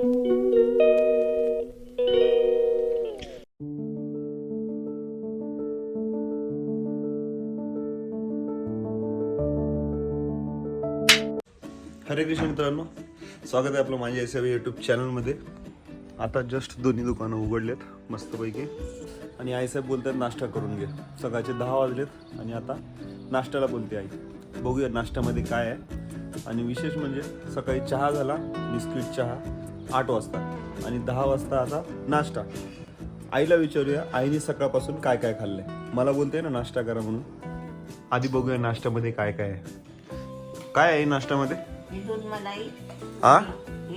हरे कृष्ण मित्रांनो स्वागत आहे आपलं माझ्या एस यूट्यूब चॅनलमध्ये आता जस्ट दोन्ही दुकानं उघडलेत मस्तपैकी. आणि आईसाहेब बोलतात नाश्ता करून घे. सकाळचे दहा वाजलेत आणि आता नाश्त्याला बोलते आई. बघूया नाश्त्यामध्ये काय आहे. आणि विशेष म्हणजे सकाळी चहा झाला बिस्किट चहा. आठ वाजता आणि दहा वाजता आता नाश्ता. आईला विचारूया आईने सकाळपासून काय काय खाल्लंय? मला बोलते ना नाश्ता करा म्हणून. आधी बघूया नाश्त्यामध्ये काय काय आहे. काय आहे नाश्त्यामध्ये? हे दूध मलाई आ?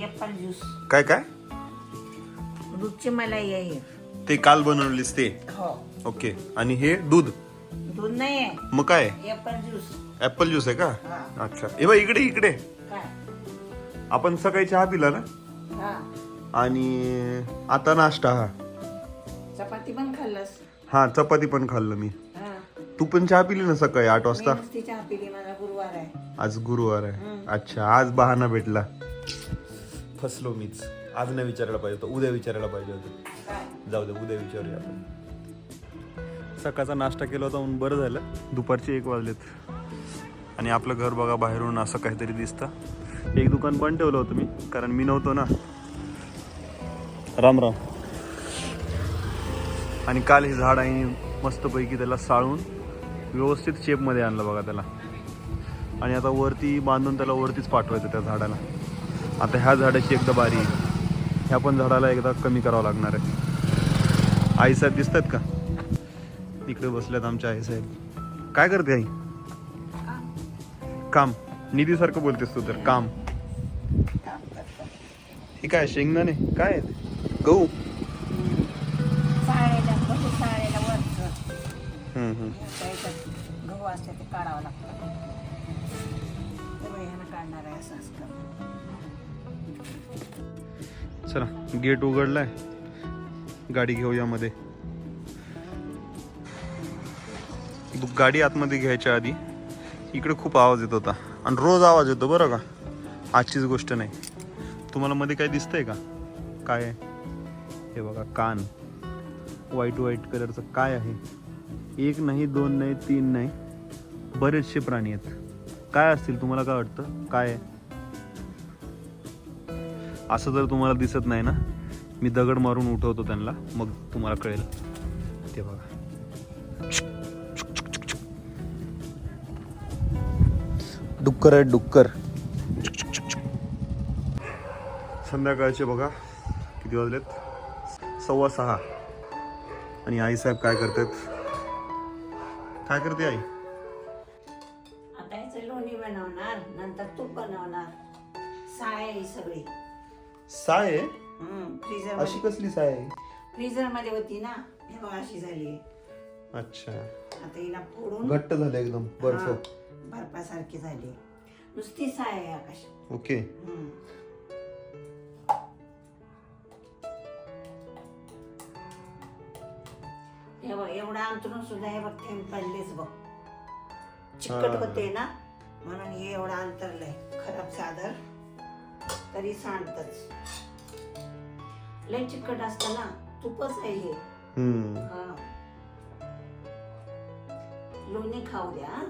Apple juice. काय काय? दूधची मलाई आहे ते काल बनवलीस ते? हो. ओके. आणि हे दूध? दूध नाही आहे. मग काय? एप्पल ज्यूस ऍपल ज्यूस आहे का? हा. अच्छा. ए बा इकडे इकडे. काय? आपण सकाळी चहा पिला ना? हा. आणि आता नाश्ता हा. चपाती पण खाल्लंस? हा चपाती पण खाल्लं मी. हा. तू पण चहा पिली ना सकाळी आठ मी वाजता नुसती चहा पिली माझा गुरुवार आहे. आज गुरुवार आहे. अच्छा आज बहाना भेटला. फसलो मीच. आज नाही विचारायला पाहिजे होतं उद्या विचारायला पाहिजे होतं. काय? जाऊ दे उद्या विचारूया आपण. सकाळचा नाश्ता केला होता म्हणून बरं झालं. दुपारचे एक वाजलेत. आणि आपलं घर बघा बाहेरून असं काहीतरी दिसतं. एक दुकान पण ठेवलं होतं मी कारण मी नव्हतो ना. राम राम. आणि काल हे झाड आहे मस्तपैकी त्याला साळून व्यवस्थित शेपमध्ये आणलं बघा त्याला. आणि आता वरती बांधून त्याला वरतीच पाठवायचं त्या झाडाला. आता ह्या झाडाची एकदा बारी आहे. ह्या पण झाडाला एकदा कमी करावं लागणार आहे. आईसाहेब दिसतात का? इकडे बसल्यात आमच्या आईसाहेब काय करते आई? काम. निधीसारखं बोलतेस तू तर काम. हे काय शेंगदाणे? काय? गहू. साळेला गहू साळेला वरचं. हम्म, हम्म. त्याच्यात गहू असते ते काढावं लागतं. तेव्हा ह्यानं काढणार आहे असं असतं. चला गेट उघडलाय. गाडी घेऊया मध्ये दु- गाडी आतमध्ये घ्यायच्या आधी. इकडे खूप आवाज येत होता. आणि रोज आवाज येतो बरं का? आजचीच गोष्ट नाही. तुम्हाला मध्ये काय दिसतंय का? काय हे बघा कान. व्हाईट व्हाईट कलरचं काय आहे? एक नाही दोन नाही तीन नाही बरेचसे प्राणी आहेत. काय असतील तुम्हाला काय वाटतं? काय आहे? असं जर तुम्हाला दिसत नाही ना मी दगड मारून उठवतो त्यांना मग तुम्हाला कळेल. ते बघा. डुक्कर आहे डुक्कर. संध्याकाळचे बघा किती वाजलेत? सव्वा सहा. आणि आई साहेब काय करतात? काय करते आई? आता याचं लोणी बनवणार नंतर तूप बनवणार. साय आहे सगळी. साय आहे? फ्रीजर अशी कसली साय आहे? फ्रीजरमध्ये होती ना हे बघ अशी झाली अच्छा. आता हिला फोडून घट्ट झालं एकदम बर्फ. हा, बर्फासारखी झाली. नुसती साय आहे आकाश. ओके. हम्म. हे बघ एवढा अंतरून सुद्धा हे बघ थेंब पडलेच बघ. चिकट. होते ना म्हणून हे एवढं अंतरलंय. खराब चादर. तरी सांडतच. लय चिकट असतं ना तूपच आहे हे. हम्म. हा. लोणी खाऊ द्या हा.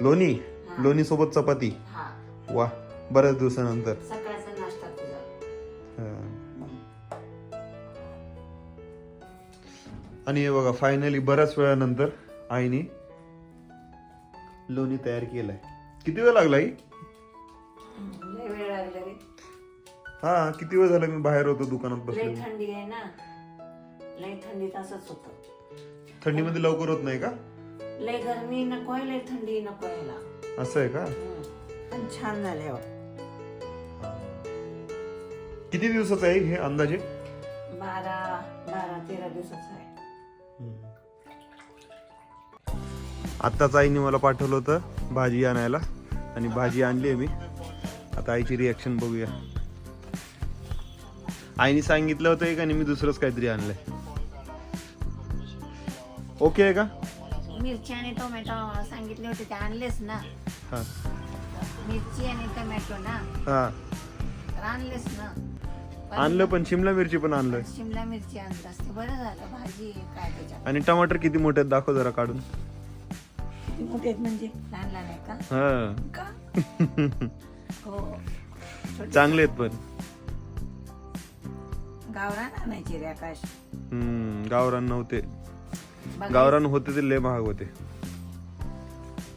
लोणी? हा. लोणी सोबत चपाती? हा. वा बऱ्याच दिवसानंतर. सकाळचा नाश्ता तुझा. हा. आणि हे बघा फायनली बऱ्याच वेळानंतर आईने लोणी तयार केलंय. किती वेळ लागला आई? लय वेळ लागला रे. हा किती वेळ झाला मी बाहेर होतो दुकानात लय बसलो थंडी आहे ना. लय थंडीत असंच होतं. थंडीमध्ये लवकर होत नाही का? लय गरमी नको आहे लय थंडी नको यायला असं आहे का? पण छान झाले हो. किती दिवसाचं आहे हे अंदाजे? बारा बारा तेरा दिवसाचं आहे. आत्ताच आईने मला पाठवलं होतं भाजी आणायला आणि भाजी आणली आहे मी. आता आईची रिॲक्शन बघूया. आईने सांगितलं होतं एक आणि मी दुसरंच काहीतरी आणलंय. ओके आहे का? मिरची आणि टोमॅटो सांगितले होते ते आणलेस ना? हां. मिरची आणि टोमॅटो ना? हां. तर आणलेस ना? आणलं पण शिमला मिरची पण आणलं शिमला मिरची आणत असते. बरं झालं भाजी आहे काय त्याच्यात? आणि टमाटर किती मोठे आहेत दाखव जरा काढून. ती मोठी आहेत म्हणजे? लहान लहान आहे का? हा. का? हो. छोटे चांगले आहेत पण. गावरान आणायची रे आकाश. हम्म गावरान नव्हते. गावरान होते ते लय महाग होते.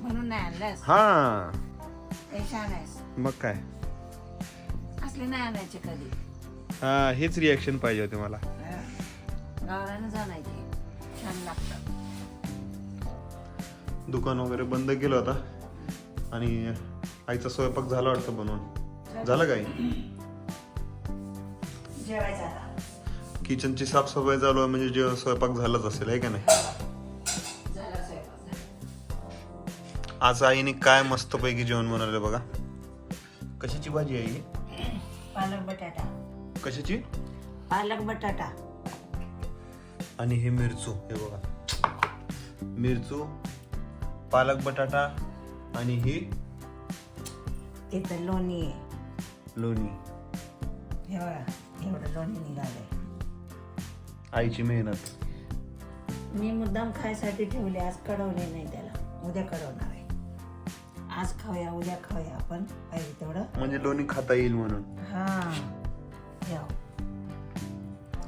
म्हणून नाही आणलंस हा. पैसे आणायस मग काय? असले नाही आणायचे कधी. हा हेच रिॲक्शन पाहिजे होते मला. गावरानच आणायचे छान लागतात. दुकान वगैरे बंद केलं होता. आणि आईचा स्वयंपाक झाला वाटतं बनवून. झालं. काय जेवायचं आता. किचनची साफसफाई चालू आहे म्हणजे जेवण स्वयंपाक झालाच असेल आहे का नाही. आज आईने काय मस्त पैकी जेवण बनवलं बघा. कशाची भाजी आहे ही? पालक बटाटा. कशाची? पालक बटाटा. आणि हे मिरचू हे बघा. मिरचू पालक बटाटा आणि ही तिथं लोणी आहे. लोणी. हे बघा एवढं लोणी निघालंय. आईची मेहनत. मी मुद्दाम खायसाठी ठेवले आज कढवले नाही त्याला. उद्या कढवणार आहे. आज खाऊया उद्या खाऊया आपण. पाहिजे तेवढं. म्हणजे लोणी खाता येईल म्हणून. हा.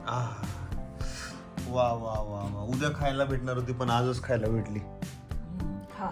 आह. वा वा वा वा. उद्या खायला भेटणार होती पण आजच खायला भेटली. हम्म, खा.